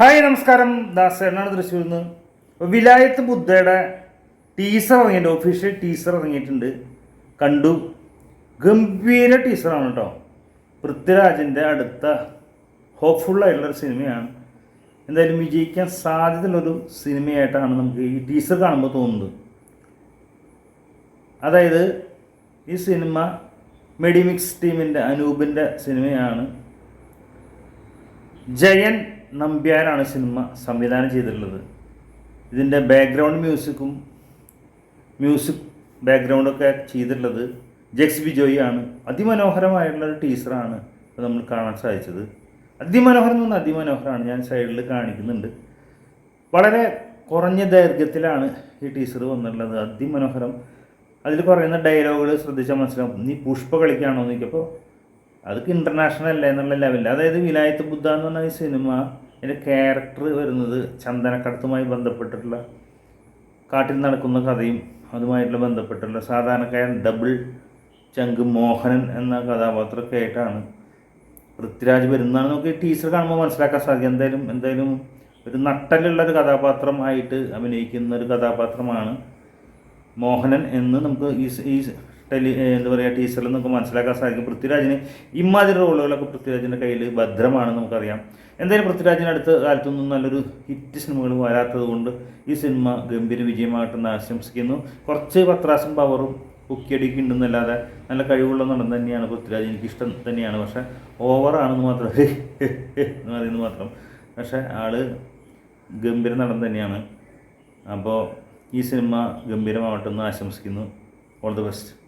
Hi നമസ്കാരം. ദാസേനാണ് തൃശ്ശൂരിൽ നിന്ന്. വിലായത്ത് ബുദ്ധയുടെ ടീസർ ഇറങ്ങിയിട്ടുണ്ട്. ഒഫീഷ്യൽ ടീസർ ഇറങ്ങിയിട്ടുണ്ട്. കണ്ടു. ഗംഭീര ടീസറാണ് കേട്ടോ. പൃഥ്വിരാജിന്റെ അടുത്ത ഹോപ്പ്ഫുൾ ആയിട്ടുള്ളൊരു സിനിമയാണ്. എന്തായാലും വിജയിക്കാൻ സാധ്യതയുള്ളൊരു സിനിമയായിട്ടാണ് നമുക്ക് ഈ ടീസർ കാണുമ്പോൾ തോന്നുന്നത്. അതായത് ഈ സിനിമ മെഡിമിക്സ് ടീമിന്റെ അനൂപിന്റെ സിനിമയാണ്. ജയൻ നമ്പ്യാരാണ് സിനിമ സംവിധാനം ചെയ്തിട്ടുള്ളത്. ഇതിന്റെ ബാക്ക്ഗ്രൗണ്ട് മ്യൂസിക്കും മ്യൂസിക് ബാക്ക്ഗ്രൗണ്ടൊക്കെ ചെയ്തിട്ടുള്ളത് ജെക്സ് ബിജോയി ആണ്. അതിമനോഹരമായിട്ടുള്ള ഒരു ടീച്ചറാണ് ഇപ്പോൾ നമ്മൾ കാണാൻ സാധിച്ചത്. അതിമനോഹരം എന്ന് പറഞ്ഞാൽ അതിമനോഹരമാണ്. ഞാൻ സൈഡിൽ കാണിക്കുന്നുണ്ട്. വളരെ കുറഞ്ഞ ദൈർഘ്യത്തിലാണ് ഈ ടീച്ചർ വന്നിട്ടുള്ളത്. അതിമനോഹരം. അതിൽ പറയുന്ന ഡയലോഗുകൾ ശ്രദ്ധിച്ചാൽ മനസ്സിലാവും. നീ പുഷ്പ കളിക്കുകയാണോ എന്ന് ചോദിക്കപ്പോൾ അതൊക്കെ ഇന്റർനാഷണൽ അല്ലേ എന്നുള്ള ലെവലിൽ അതായത് വിലായത്ത് ബുദ്ധ എന്ന് പറഞ്ഞ ഈ സിനിമ എന്റെ ക്യാരക്ടർ വരുന്നത് ചന്ദനക്കടത്തുമായി ബന്ധപ്പെട്ടിട്ടുള്ള കാട്ടിൽ നടക്കുന്ന കഥയും അതുമായിട്ടുള്ള ബന്ധപ്പെട്ടുള്ള സാധാരണക്കാരൻ ഡബിൾ ചങ്ക് മോഹനൻ എന്ന കഥാപാത്രമൊക്കെ ആയിട്ടാണ് പൃഥ്വിരാജ് വരുന്നതാണ് നമുക്ക് ടീച്ചർ കാണുമ്പോൾ മനസ്സിലാക്കാൻ സാധിക്കും. എന്തായാലും എന്തായാലും ഒരു നട്ടലുള്ള ഒരു കഥാപാത്രം ആയിട്ട് അഭിനയിക്കുന്ന ഒരു കഥാപാത്രമാണ് മോഹനൻ എന്ന് നമുക്ക് ഈ ടെലി എന്താ പറയുക ടീച്ചറിൽ നമുക്ക് മനസ്സിലാക്കാൻ സാധിക്കും. പൃഥ്വിരാജിന് ഇമാതിരി റോളുകളൊക്കെ പൃഥ്വിരാജിന്റെ കയ്യിൽ ഭദ്രമാണെന്ന് നമുക്കറിയാം. എന്തായാലും പൃഥ്വിരാജിന് അടുത്ത കാലത്തൊന്നും നല്ലൊരു ഹിറ്റ് സിനിമകൾ വരാത്തത് കൊണ്ട് ഈ സിനിമ ഗംഭീര വിജയമാകട്ടെന്ന് ആശംസിക്കുന്നു. കുറച്ച് പത്രാസും പവറും കുക്കിയടിക്ക് ഉണ്ടെന്നല്ലാതെ നല്ല കഴിവുള്ള നടൻ തന്നെയാണ് പൃഥ്വിരാജ്. എനിക്കിഷ്ടം തന്നെയാണ്. പക്ഷേ ഓവറാണെന്ന് മാത്രം എന്ന് പറയുന്നത് മാത്രം. പക്ഷേ ആൾ ഗംഭീര നടൻ തന്നെയാണ്. അപ്പോൾ ഈ സിനിമ ഗംഭീരമാവട്ടെ എന്ന് ആശംസിക്കുന്നു. All the best